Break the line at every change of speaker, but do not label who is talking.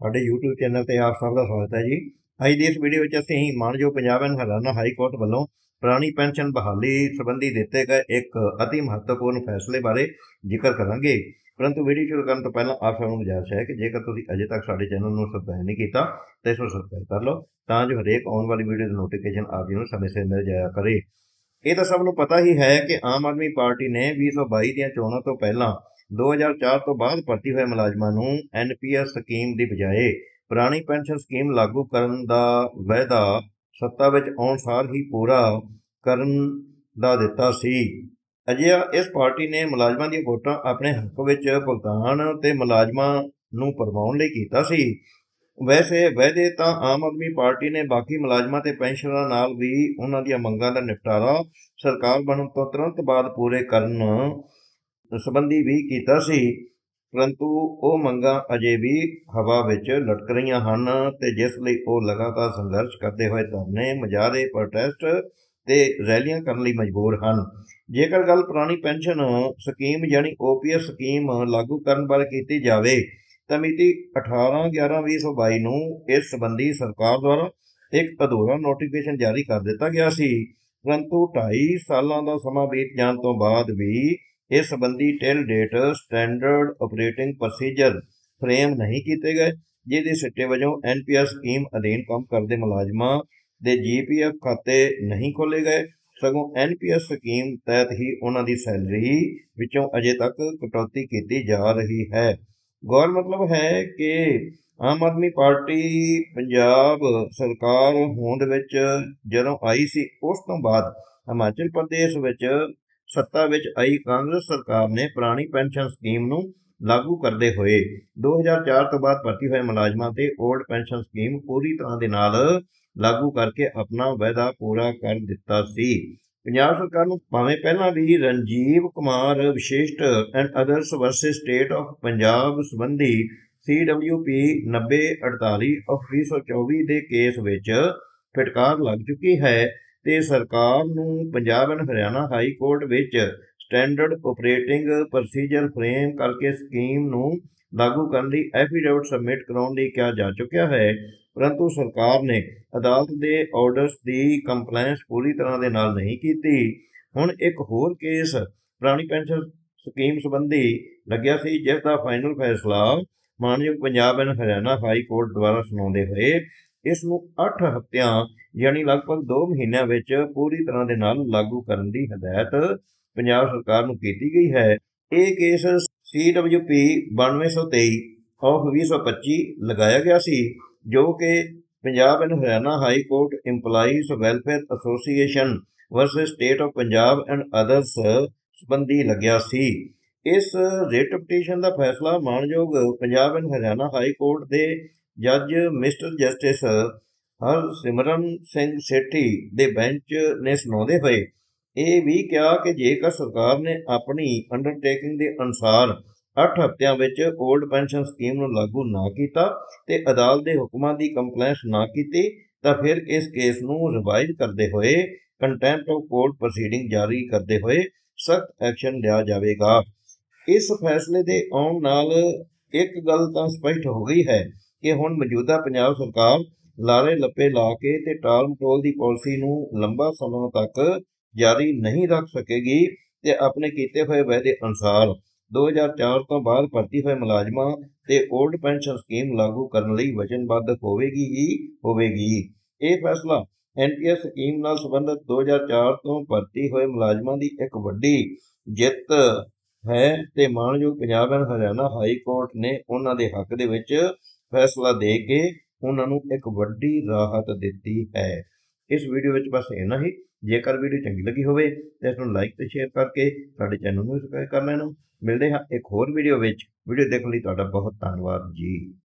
ਸਾਡੇ YouTube channel ਤੇ ਆਪ ਸਭ ਦਾ ਸਵਾਗਤ ਹੈ ਜੀ। ਅੱਜ ਦੀ ਇਸ ਵੀਡੀਓ ਵਿੱਚ ਅਸੀਂ ਮਾਨਯੋਗ Punjab and Haryana high court ਵੱਲੋਂ ਪੁਰਾਣੀ ਪੈਨਸ਼ਨ ਬਹਾਲੀ ਸੰਬੰਧੀ ਦਿੱਤੇ ਗਏ ਇੱਕ ਅਤੀ ਮਹੱਤਵਪੂਰਨ ਫੈਸਲੇ ਬਾਰੇ ਜ਼ਿਕਰ ਕਰਾਂਗੇ। ਪਰੰਤੂ ਵੀਡੀਓ ਸ਼ੁਰੂ ਕਰਨ ਤੋਂ ਪਹਿਲਾਂ ਆਪ ਸਭ ਨੂੰ ਗੁਜ਼ਾਰਿਸ਼ ਹੈ ਕਿ ਜੇਕਰ ਤੁਸੀਂ ਅਜੇ ਤੱਕ ਸਾਡੇ ਚੈਨਲ ਨੂੰ ਸਬਸਕ੍ਰਾਈਬ ਨਹੀਂ ਕੀਤਾ, ਤਾਂ ਇਸ ਨੂੰ ਸਬਸਕ੍ਰਾਈਬ ਕਰ ਲਓ, ਤਾਂ ਜੋ ਹਰੇਕ ਆਉਣ ਵਾਲੀ ਵੀਡੀਓ ਦੀ ਨੋਟੀਫਿਕੇਸ਼ਨ ਆਪ ਜੀ ਨੂੰ ਸਮੇਂ ਸਿਰ ਮਿਲ ਜਾਇਆ ਕਰੇ। ਇਹ ਤਾਂ ਸਭ ਨੂੰ ਪਤਾ ਹੀ ਹੈ ਕਿ ਆਮ ਆਦਮੀ ਪਾਰਟੀ ਨੇ 2022 ਦੀਆਂ ਚੋਣਾਂ ਤੋਂ ਪਹਿਲਾਂ 2004 ਤੋਂ ਬਾਅਦ ਭਰਤੀ ਹੋਏ ਮੁਲਾਜ਼ਮਾਂ ਨੂੰ ਐਨਪੀਐਸ ਸਕੀਮ ਦੀ ਬਜਾਏ ਪੁਰਾਣੀ ਪੈਨਸ਼ਨ ਸਕੀਮ ਲਾਗੂ ਕਰਨ ਦਾ ਵਾਅਦਾ ਸੱਤਾ ਵਿੱਚ ਆਉਣ ਸਾਰ ਹੀ ਪੂਰਾ ਕਰਨ ਦਾ ਦਿੱਤਾ ਸੀ। ਅਜਿਹਾ ਇਸ ਪਾਰਟੀ ਨੇ ਮੁਲਾਜ਼ਮਾਂ ਦੀਆਂ ਵੋਟਾਂ ਆਪਣੇ ਹੱਕ ਵਿੱਚ ਭੁਗਤਾਨ ਤੇ ਮੁਲਾਜ਼ਮਾਂ ਨੂੰ ਪਰਵਾਉਣ ਲਈ ਕੀਤਾ ਸੀ। ਵੈਸੇ ਵਾਅਦੇ ਤਾਂ ਆਮ ਆਦਮੀ ਪਾਰਟੀ ਨੇ ਬਾਕੀ ਮੁਲਾਜ਼ਮਾਂ ਤੇ ਪੈਨਸ਼ਨਰਾਂ ਨਾਲ ਵੀ ਉਹਨਾਂ ਦੀਆਂ ਮੰਗਾਂ ਦਾ ਨਿਪਟਾਰਾ ਸਰਕਾਰ ਬਣਨ ਤੋਂ ਤੁਰੰਤ ਬਾਅਦ ਪੂਰੇ ਕਰਨ ਸੰਬੰਧੀ ਵੀ ਕੀਤਾ ਸੀ, ਪਰੰਤੂ ਉਹ ਮੰਗਾਂ ਅਜੇ ਵੀ ਹਵਾ ਵਿੱਚ ਲਟਕ ਰਹੀਆਂ ਹਨ ਤੇ ਜਿਸ ਲਈ ਉਹ ਲਗਾਤਾਰ ਸੰਘਰਸ਼ ਕਰਦੇ ਹੋਏ ਧਰਨੇ, ਮੁਜ਼ਾਹਰੇ ਪ੍ਰੋਟੈਸਟ ਤੇ ਰੈਲੀਆਂ ਕਰਨ ਲਈ ਮਜਬੂਰ ਹਨ। ਜੇਕਰ ਗੱਲ ਪੁਰਾਣੀ ਪੈਨਸ਼ਨ ਸਕੀਮ ਯਾਨੀ ਓਪੀਐਸ ਸਕੀਮ ਲਾਗੂ ਕਰਨ ਬਾਰੇ ਕੀਤੀ ਜਾਵੇ, ਤਾਂ ਮਿਤੀ 18/11/2022 ਨੂੰ ਇਸ ਸੰਬੰਧੀ ਸਰਕਾਰ ਦੁਆਰਾ ਇੱਕ ਅਧੂਰਾ ਨੋਟੀਫਿਕੇਸ਼ਨ ਜਾਰੀ ਕਰ ਦਿੱਤਾ ਗਿਆ ਸੀ। ਪਰੰਤੂ 2.5 ਸਾਲਾਂ ਦਾ ਸਮਾਂ ਬੀਤ ਜਾਣ ਤੋਂ ਬਾਅਦ ਵੀ ਇਸ ਸੰਬੰਧੀ till date standard operating procedure frame ਨਹੀਂ ਕੀਤੇ ਗਏ, ਜਿਹਦੇ ਸਿੱਟੇ ਵਜੋਂ ਐਨਪੀਐਸ ਸਕੀਮ ਅਧੀਨ ਕੰਮ ਕਰਦੇ ਮੁਲਾਜ਼ਮਾਂ ਦੇ ਜੀਪੀਐਫ ਖਾਤੇ ਨਹੀਂ ਖੋਲੇ ਗਏ। ਸਗੋਂ ਐਨਪੀਐਸ ਸਕੀਮ ਤਹਿਤ ਹੀ ਉਹਨਾਂ ਦੀ ਸੈਲਰੀ ਵਿੱਚੋਂ ਅਜੇ ਤੱਕ ਕਟੌਤੀ ਕੀਤੀ ਜਾ ਰਹੀ ਹੈ। ਗੌਰ ਮਤਲਬ ਹੈ ਕਿ ਆਮ ਆਦਮੀ ਪਾਰਟੀ ਪੰਜਾਬ ਸਰਕਾਰ ਹੋਂਦ ਵਿੱਚ ਜਦੋਂ ਆਈ ਸੀ, ਉਸ ਤੋਂ ਬਾਅਦ ਹਿਮਾਚਲ ਪ੍ਰਦੇਸ਼ ਵਿੱਚ ਸੱਤਾ ਵਿੱਚ ਆਈ ਕਾਂਗਰਸ ਸਰਕਾਰ ਨੇ ਪੁਰਾਣੀ ਪੈਨਸ਼ਨ ਸਕੀਮ ਨੂੰ ਲਾਗੂ ਕਰਦੇ ਹੋਏ 2004 ਤੋਂ ਬਾਅਦ ਭਰਤੀ ਹੋਏ ਮੁਲਾਜ਼ਮਾਂ ਤੇ 올ਡ ਪੈਨਸ਼ਨ ਸਕੀਮ ਪੂਰੀ ਤਰ੍ਹਾਂ ਦੇ ਨਾਲ ਲਾਗੂ ਕਰਕੇ ਆਪਣਾ ਵਾਅਦਾ ਪੂਰਾ ਕਰ ਦਿੱਤਾ ਸੀ। ਪੰਜਾਬ ਸਰਕਾਰ ਨੂੰ ਭਾਵੇਂ ਪਹਿਲਾਂ ਵੀ Ranjeev Kumar Vishisht and others versus state of Punjab ਸੰਬੰਧੀ CWP 9048 ਆਫ 2024 ਦੇ ਕੇਸ ਵਿੱਚ ਫਟਕਾਰ ਲੱਗ ਚੁੱਕੀ ਹੈ। ਤੇ ਸਰਕਾਰ ਨੂੰ Punjab and Haryana high court ਵਿੱਚ ਸਟੈਂਡਰਡ ਆਪਰੇਟਿੰਗ ਪ੍ਰੋਸੀਜਰ ਫਰੇਮ ਕਰਕੇ ਸਕੀਮ ਨੂੰ ਲਾਗੂ ਕਰਨ ਲਈ ਐਫੀਡੇਵਿਟ ਸਬਮਿਟ ਕਰਾਉਣ ਲਈ ਕਿਹਾ ਜਾ ਚੁੱਕਿਆ ਹੈ। ਪਰੰਤੂ ਸਰਕਾਰ ਨੇ ਅਦਾਲਤ ਦੇ ਆਰਡਰਸ ਦੀ ਕੰਪਲਾਈਂਸ ਪੂਰੀ ਤਰ੍ਹਾਂ ਦੇ ਨਾਲ ਨਹੀਂ ਕੀਤੀ। ਹੁਣ ਇੱਕ ਹੋਰ ਕੇਸ ਪੁਰਾਣੀ ਪੈਨਸ਼ਨ ਸਕੀਮ ਸੰਬੰਧੀ ਲੱਗਿਆ ਸੀ, ਜਿਸ ਦਾ ਫਾਈਨਲ ਫੈਸਲਾ ਮਾਨਯੋਗ Punjab and Haryana high court ਦੁਆਰਾ ਸੁਣਾਉਂਦੇ ਹੋਏ ਇਸ ਨੂੰ 8 ਹਫ਼ਤਿਆਂ ਯਾਨੀ ਲਗਭਗ 2 ਮਹੀਨਿਆਂ ਵਿੱਚ ਪੂਰੀ ਤਰ੍ਹਾਂ ਦੇ ਨਾਲ ਲਾਗੂ ਕਰਨ ਦੀ ਹਦਾਇਤ ਪੰਜਾਬ ਸਰਕਾਰ ਨੂੰ ਕੀਤੀ ਗਈ ਹੈ। ਇਹ ਕੇਸ CWP 9223 ਆਫ 2025 ਲਗਾਇਆ ਗਿਆ ਸੀ, ਜੋ ਕਿ Punjab and Haryana high court EMPLOYEES welfare association versus state of Punjab and others ਸੰਬੰਧੀ ਲੱਗਿਆ ਸੀ। ਇਸ ਰਿਟ ਪਟੀਸ਼ਨ ਦਾ ਫੈਸਲਾ ਮਾਨਯੋਗ ਪੰਜਾਬ ਐਂਡ ਹਰਿਆਣਾ ਹਾਈ ਕੋਰਟ ਦੇ ਜੱਜ ਮਿਸਟਰ ਜਸਟਿਸ ਹਰਸਿਮਰਨ ਸਿੰਘ ਸੇਠੀ ਦੇ ਬੈਂਚ ਨੇ ਸੁਣਾਉਂਦੇ ਹੋਏ ਇਹ ਵੀ ਕਿਹਾ ਕਿ ਜੇਕਰ ਸਰਕਾਰ ਨੇ ਆਪਣੀ ਅੰਡਰਟੇਕਿੰਗ ਦੇ ਅਨੁਸਾਰ 8 ਹਫ਼ਤਿਆਂ ਵਿੱਚ 올ਡ ਪੈਨਸ਼ਨ ਸਕੀਮ ਨੂੰ ਲਾਗੂ ਨਾ ਕੀਤਾ ਤੇ ਅਦਾਲਤ ਦੇ ਹੁਕਮਾਂ ਦੀ ਕੰਪਲਾਈਂਸ ਨਾ ਕੀਤੀ, ਤਾਂ ਫਿਰ ਇਸ ਕੇਸ ਨੂੰ ਰਿਵਾਈਜ਼ ਕਰਦੇ ਹੋਏ ਕੰਟੈਂਪਟ ਆਫ ਕੋਰਟ ਪ੍ਰੋਸੀਡਿੰਗ ਜਾਰੀ ਕਰਦੇ ਹੋਏ ਸਖਤ ਐਕਸ਼ਨ ਲਿਆ ਜਾਵੇਗਾ। ਇਸ ਫੈਸਲੇ ਦੇ ਆਉਣ ਨਾਲ ਇੱਕ ਗੱਲ ਤਾਂ ਸਪਸ਼ਟ ਹੋ ਗਈ ਹੈ ਕਿ ਹੁਣ ਮੌਜੂਦਾ ਪੰਜਾਬ ਸਰਕਾਰ ਲਾਰੇ ਲੱਪੇ ਲਾ ਕੇ ਤੇ ਟਾਲ ਮਟੋਲ ਦੀ ਪਾਲਿਸੀ ਨੂੰ ਲੰਬਾ ਸਮਾਂ ਤੱਕ ਜਾਰੀ ਨਹੀਂ ਰੱਖ ਸਕੇਗੀ ਤੇ ਆਪਣੇ ਕੀਤੇ ਹੋਏ ਵਾਅਦੇ ਅਨੁਸਾਰ 2004 ਤੋਂ ਬਾਅਦ ਭਰਤੀ ਹੋਏ ਮੁਲਾਜ਼ਮਾਂ ਤੇ 올ਡ ਪੈਨਸ਼ਨ ਸਕੀਮ ਲਾਗੂ ਕਰਨ ਲਈ ਵਚਨਬੱਧ ਹੋਵੇਗੀ ਹੀ ਹੋਵੇਗੀ। ਇਹ ਫੈਸਲਾ ਐਨਪੀਐਸ ਸਕੀਮ ਨਾਲ ਸੰਬੰਧਿਤ 2004 ਤੋਂ ਭਰਤੀ ਹੋਏ ਮੁਲਾਜ਼ਮਾਂ ਦੀ ਇੱਕ ਵੱਡੀ ਜਿੱਤ ਹੈ ਤੇ ਮਾਨਯੋਗ Punjab and Haryana high court ਨੇ ਉਹਨਾਂ ਦੇ ਹੱਕ ਦੇ ਵਿੱਚ ਫੈਸਲਾ ਦੇ ਕੇ ਉਹਨਾਂ ਨੂੰ ਇੱਕ ਵੱਡੀ ਰਾਹਤ ਦਿੱਤੀ ਹੈ। ਇਸ ਵੀਡੀਓ ਵਿੱਚ ਬਸ ਇੰਨਾ ਹੀ। ਜੇਕਰ ਵੀਡੀਓ ਚੰਗੀ ਲੱਗੀ ਹੋਵੇ ਤਾਂ ਇਸ ਨੂੰ ਲਾਈਕ ਤੇ ਸ਼ੇਅਰ ਕਰਕੇ ਸਾਡੇ ਚੈਨਲ ਨੂੰ ਸਬਸਕ੍ਰਾਈਬ ਕਰ ਲੈਣਾ। ਮਿਲਦੇ ਹਾਂ ਇੱਕ ਹੋਰ ਵੀਡੀਓ ਵਿੱਚ। ਵੀਡੀਓ ਦੇਖਣ ਲਈ ਤੁਹਾਡਾ ਬਹੁਤ ਧੰਨਵਾਦ ਜੀ।